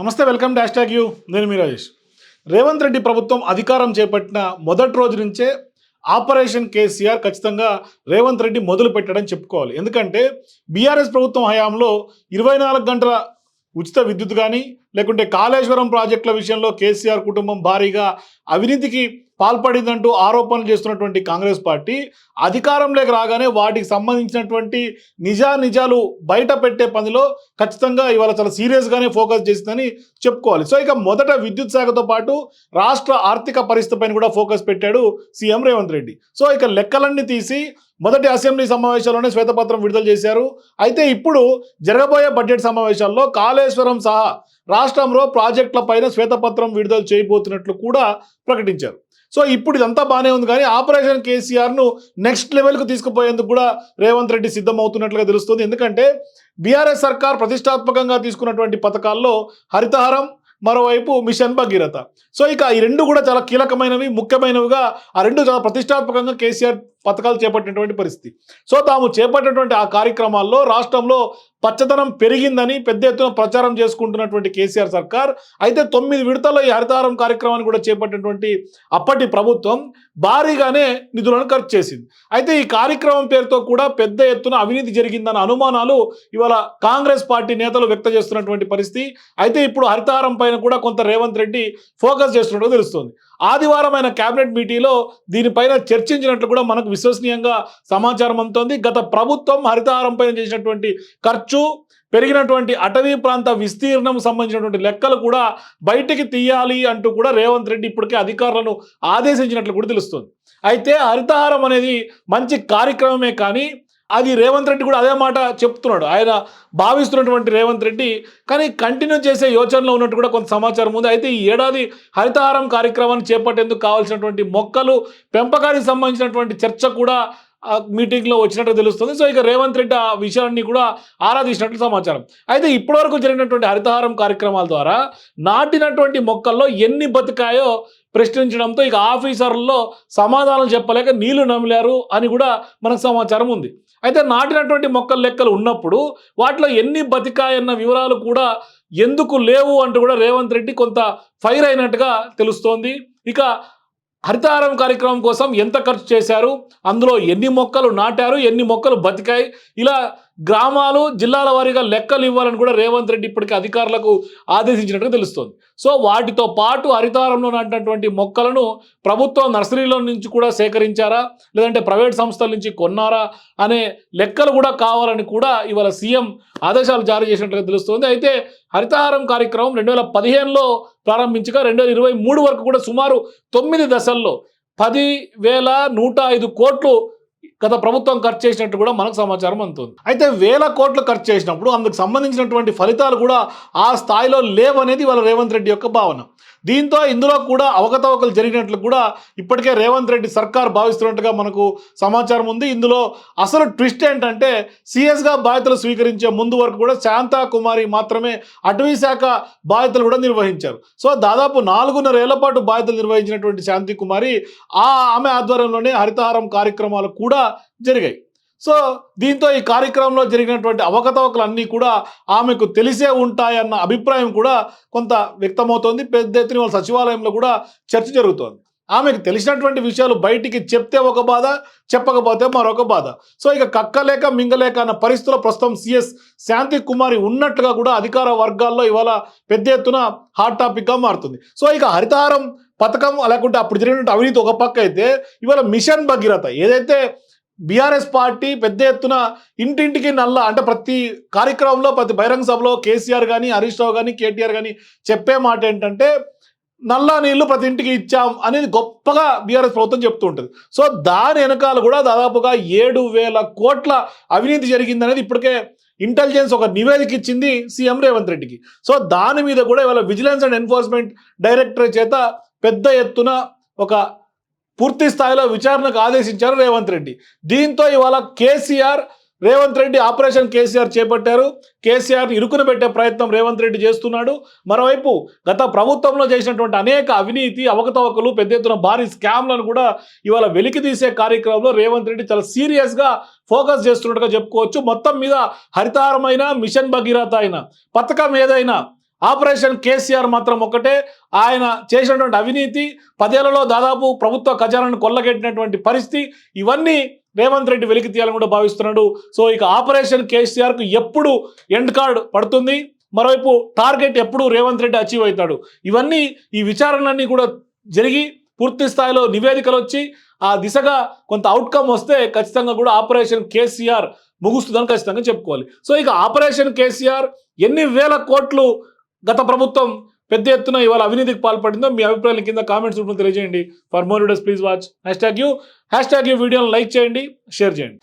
నమస్తే welcome dash tag you. నేను మీ రాజేష్. రేవంత్ రెడ్డి ప్రభుత్వం అధికారం చేపట్టిన మొదటి రోజు నుంచే ఆపరేషన్ కేసీఆర్ ఖచ్చితంగా రేవంత్ రెడ్డి మొదలు పెట్టాడని చెప్పుకోవాలి. ఎందుకంటే బీఆర్ఎస్ ప్రభుత్వం హయాంలో ఇరవై నాలుగు గంటల ఉచిత విద్యుత్ కానీ లేకుంటే కాళేశ్వరం ప్రాజెక్టుల విషయంలో కేసీఆర్ కుటుంబం భారీగా అవినీతికి పాల్పడిందంటూ ఆరోపణలు చేస్తున్నటువంటి కాంగ్రెస్ పార్టీ అధికారంలోకి రాగానే వాటికి సంబంధించినటువంటి నిజా నిజాలు బయట పెట్టే పనిలో ఖచ్చితంగా ఇవాళ చాలా సీరియస్గానే ఫోకస్ చేసిందని చెప్పుకోవాలి. సో ఇక మొదట విద్యుత్ శాఖతో పాటు రాష్ట్ర ఆర్థిక పరిస్థితిపైన కూడా ఫోకస్ పెట్టాడు సీఎం రేవంత్ రెడ్డి. సో ఇక లెక్కలన్నీ తీసి మొదటి అసెంబ్లీ సమావేశాల్లోనే శ్వేతపత్రం విడుదల చేశారు. అయితే ఇప్పుడు జరగబోయే బడ్జెట్ సమావేశాల్లో కాళేశ్వరం సహా రాష్ట్రంలో ప్రాజెక్టుల పైన శ్వేతపత్రం విడుదల చేయబోతున్నట్లు కూడా ప్రకటించారు. సో ఇప్పుడు ఇదంతా బాగానే ఉంది కానీ ఆపరేషన్ కేసీఆర్ను నెక్స్ట్ లెవెల్కు తీసుకుపోయేందుకు కూడా రేవంత్ రెడ్డి సిద్ధమవుతున్నట్లుగా తెలుస్తుంది. ఎందుకంటే బీఆర్ఎస్ సర్కార్ ప్రతిష్టాత్మకంగా తీసుకున్నటువంటి పథకాల్లో హరితహారం మరోవైపు మిషన్ భగీరథ. సో ఇక ఈ రెండు కూడా చాలా కీలకమైనవి ముఖ్యమైనవిగా ఆ రెండు చాలా ప్రతిష్టాత్మకంగా కేసీఆర్ పథకాలు చేపట్టినటువంటి పరిస్థితి. సో తాము చేపట్టినటువంటి ఆ కార్యక్రమాల్లో రాష్ట్రంలో పచ్చదనం పెరిగిందని పెద్ద ఎత్తున ప్రచారం చేసుకుంటున్నటువంటి కేసీఆర్ సర్కార్ అయితే తొమ్మిది విడతల్లో ఈ హరితారం కార్యక్రమాన్ని కూడా చేపట్టినటువంటి అప్పటి ప్రభుత్వం భారీగానే నిధులను ఖర్చు చేసింది. అయితే ఈ కార్యక్రమం పేరుతో కూడా పెద్ద ఎత్తున అవినీతి జరిగిందన్న అనుమానాలు ఇవాళ కాంగ్రెస్ పార్టీ నేతలు వ్యక్తం చేస్తున్నటువంటి పరిస్థితి. అయితే ఇప్పుడు హరితారం పైన కూడా కొంత రేవంత్ రెడ్డి ఫోకస్ చేస్తున్నట్టు తెలుస్తుంది. ఆదివారం ఆయన కేబినెట్ మీటింగ్లో దీనిపైన చర్చించినట్లు కూడా మనకు విశ్వసనీయంగా సమాచారం అందుతోంది. గత ప్రభుత్వం హరితహారం పైన చేసినటువంటి ఖర్చు పెరిగినటువంటి అటవీ ప్రాంత విస్తీర్ణం సంబంధించినటువంటి లెక్కలు కూడా బయటికి తీయాలి అంటూ కూడా రేవంత్ రెడ్డి ఇప్పటికే అధికారులను ఆదేశించినట్లు కూడా తెలుస్తుంది. అయితే హరితహారం అనేది మంచి కార్యక్రమమే కానీ అది రేవంత్ రెడ్డి కూడా అదే మాట చెప్తున్నాడు. ఆయన భావిస్తున్నటువంటి రేవంత్ రెడ్డి కానీ కంటిన్యూ చేసే యోచనలో ఉన్నట్టు కూడా కొంత సమాచారం ఉంది. అయితే ఈ ఏడాది హరితహారం కార్యక్రమాన్ని చేపట్టేందుకు కావాల్సినటువంటి మొక్కలు పెంపకానికి సంబంధించినటువంటి చర్చ కూడా మీటింగ్లో వచ్చినట్టు తెలుస్తుంది. సో ఇక రేవంత్ రెడ్డి ఆ విషయాన్ని కూడా ఆరాధించినట్లు సమాచారం. అయితే ఇప్పటివరకు జరిగినటువంటి హరితహారం కార్యక్రమాల ద్వారా నాటినటువంటి మొక్కల్లో ఎన్ని బతికాయో ప్రశ్నించడంతో ఇక ఆఫీసర్లలో సమాధానం చెప్పలేక నీళ్ళు నమిలారు అని కూడా మనకు సమాచారం ఉంది. అయితే నాటినటువంటి మొక్కల లెక్కలు ఉన్నప్పుడు వాటిలో ఎన్ని బతికాయన్న వివరాలు కూడా ఎందుకు లేవు అంటూ కూడా రేవంత్ రెడ్డి కొంత ఫైర్ అయినట్టుగా తెలుస్తోంది. ఇక హరితహారం కార్యక్రమం కోసం ఎంత ఖర్చు చేశారు? అందులో ఎన్ని మొక్కలు నాటారు? ఎన్ని మొక్కలు బతికాయి? ఇలా గ్రామాలు జిల్లాల వారీగా లెక్కలు ఇవ్వాలని కూడా రేవంత్ రెడ్డి ఇప్పటికీ అధికారులకు ఆదేశించినట్టుగా తెలుస్తోంది. సో వాటితో పాటు హరితహారంలో నాటినటువంటి మొక్కలను ప్రభుత్వం నర్సరీలో నుంచి కూడా సేకరించారా? లేదంటే ప్రైవేట్ సంస్థల నుంచి కొన్నారా? అనే లెక్కలు కూడా కావాలని కూడా ఇవాళ సీఎం ఆదేశాలు జారీ చేసినట్టుగా తెలుస్తోంది. అయితే హరితహారం కార్యక్రమం రెండు వేల పదిహేనులో ప్రారంభించగా రెండు వేల ఇరవై మూడు వరకు కూడా సుమారు తొమ్మిది దశల్లో పది వేల నూట ఐదు కోట్లు గత ప్రభుత్వం ఖర్చు చేసినట్టు కూడా మనకు సమాచారం అందుతుంది. అయితే వేల కోట్లు ఖర్చు చేసినప్పుడు అందుకు సంబంధించినటువంటి ఫలితాలు కూడా ఆ స్థాయిలో లేవనేది వాళ్ళ రేవంత్ రెడ్డి యొక్క భావన. దీంతో ఇందులో కూడా అవకతవకలు జరిగినట్లు కూడా ఇప్పటికే రేవంత్ రెడ్డి సర్కార్ భావిస్తున్నట్టుగా మనకు సమాచారం ఉంది. ఇందులో అసలు ట్విస్ట్ ఏంటంటే సీఎస్గా బాధ్యతలు స్వీకరించే ముందు వరకు కూడా శాంతా కుమారి మాత్రమే అటవీ శాఖ బాధ్యతలు కూడా నిర్వహించారు. సో దాదాపు నాలుగున్నర ఏళ్ళ పాటు బాధ్యతలు నిర్వహించినటువంటి శాంతి కుమారి ఆ ఆమె ఆధ్వర్యంలోనే హరితహారం కార్యక్రమాలు కూడా జరిగాయి. సో దీంతో ఈ కార్యక్రమంలో జరిగినటువంటి అవకతవకలన్నీ కూడా ఆమెకు తెలిసే ఉంటాయన్న అభిప్రాయం కూడా కొంత వ్యక్తమవుతోంది. పెద్ద ఎత్తున వాళ్ళ సచివాలయంలో కూడా చర్చ జరుగుతోంది. ఆమెకు తెలిసినటువంటి విషయాలు బయటికి చెప్తే ఒక బాధ చెప్పకపోతే మరొక బాధ. సో ఇక కక్కలేక మింగలేక అన్న పరిస్థితుల్లో ప్రస్తుతం సిఎస్ శాంతి కుమారి ఉన్నట్లుగా కూడా అధికార వర్గాల్లో ఇవాళ పెద్ద ఎత్తున హాట్ టాపిక్గా మారుతుంది. సో ఇక హరితహారం పథకం లేకుంటే అప్పుడు జరిగినటువంటి అవినీతి ఒక పక్క అయితే ఇవాళ మిషన్ భగీరథ ఏదైతే బీఆర్ఎస్ పార్టీ పెద్ద ఎత్తున ఇంటింటికి నల్ల అంటే ప్రతి కార్యక్రమంలో ప్రతి బహిరంగ సభలో కేసీఆర్ కానీ హరీష్ రావు కానీ కేటీఆర్ కానీ చెప్పే మాట ఏంటంటే నల్ల నీళ్ళు ప్రతి ఇంటికి ఇచ్చాం అనేది గొప్పగా బీఆర్ఎస్ ప్రభుత్వం చెప్తూ ఉంటుంది. సో దాని వెనకాల కూడా దాదాపుగా ఏడు వేల కోట్ల అవినీతి జరిగిందనేది ఇప్పటికే ఇంటెలిజెన్స్ ఒక నివేదిక ఇచ్చింది సీఎం రేవంత్ రెడ్డికి. సో దాని మీద కూడా ఇవాళ విజిలెన్స్ అండ్ ఎన్ఫోర్స్మెంట్ డైరెక్టరేట్ చేత పెద్ద ఎత్తున ఒక పూర్తి స్థాయిలో విచారణకు ఆదేశించారు రేవంత్ రెడ్డి. దీంతో ఇవాళ కేసీఆర్ రేవంత్ రెడ్డి ఆపరేషన్ కేసీఆర్ చేపట్టారు. కేసీఆర్ ఇరుకున పెట్టే ప్రయత్నం రేవంత్ రెడ్డి చేస్తున్నాడు. మరోవైపు గత ప్రభుత్వంలో చేసినటువంటి అనేక అవినీతి అవకతవకలు పెద్ద ఎత్తున భారీ స్కామ్లను కూడా ఇవాళ వెలికి తీసే కార్యక్రమంలో రేవంత్ రెడ్డి చాలా సీరియస్గా ఫోకస్ చేస్తున్నట్టుగా చెప్పుకోవచ్చు. మొత్తం మీద హరితారమైన మిషన్ భగీరథ అయినా పథకం ఏదైనా ఆపరేషన్ కేసీఆర్ మాత్రం ఒకటే ఆయన చేసినటువంటి అవినీతి పదేళ్ళలో దాదాపు ప్రభుత్వ ఖజానాను కొల్లగెట్టినటువంటి పరిస్థితి ఇవన్నీ రేవంత్ రెడ్డి వెలికి తీయాలని కూడా భావిస్తున్నాడు. సో ఇక ఆపరేషన్ కేసీఆర్కు ఎప్పుడు ఎండ్ కార్డ్ పడుతుంది? మరోవైపు టార్గెట్ ఎప్పుడు రేవంత్ రెడ్డి అచీవ్ అవుతాడు? ఇవన్నీ ఈ విచారణలన్నీ కూడా జరిగి పూర్తి స్థాయిలో నివేదికలు వచ్చి ఆ దిశగా కొంత అవుట్కమ్ వస్తే ఖచ్చితంగా కూడా ఆపరేషన్ కేసీఆర్ ముగుస్తుందని ఖచ్చితంగా చెప్పుకోవాలి. సో ఇక ఆపరేషన్ కేసీఆర్ ఎన్ని వేల కోట్లు గత ప్రభుత్వం పెద్ద ఎత్తున ఇవాళ అవినీతికి పాల్పడిందో మీ అభిప్రాయాలు కింద కామెంట్స్ రూపంలో తెలియజేయండి. For more videos please watch hashtag U hashtag U వీడియోని లైక్ చేయండి. షేర్ చేయండి.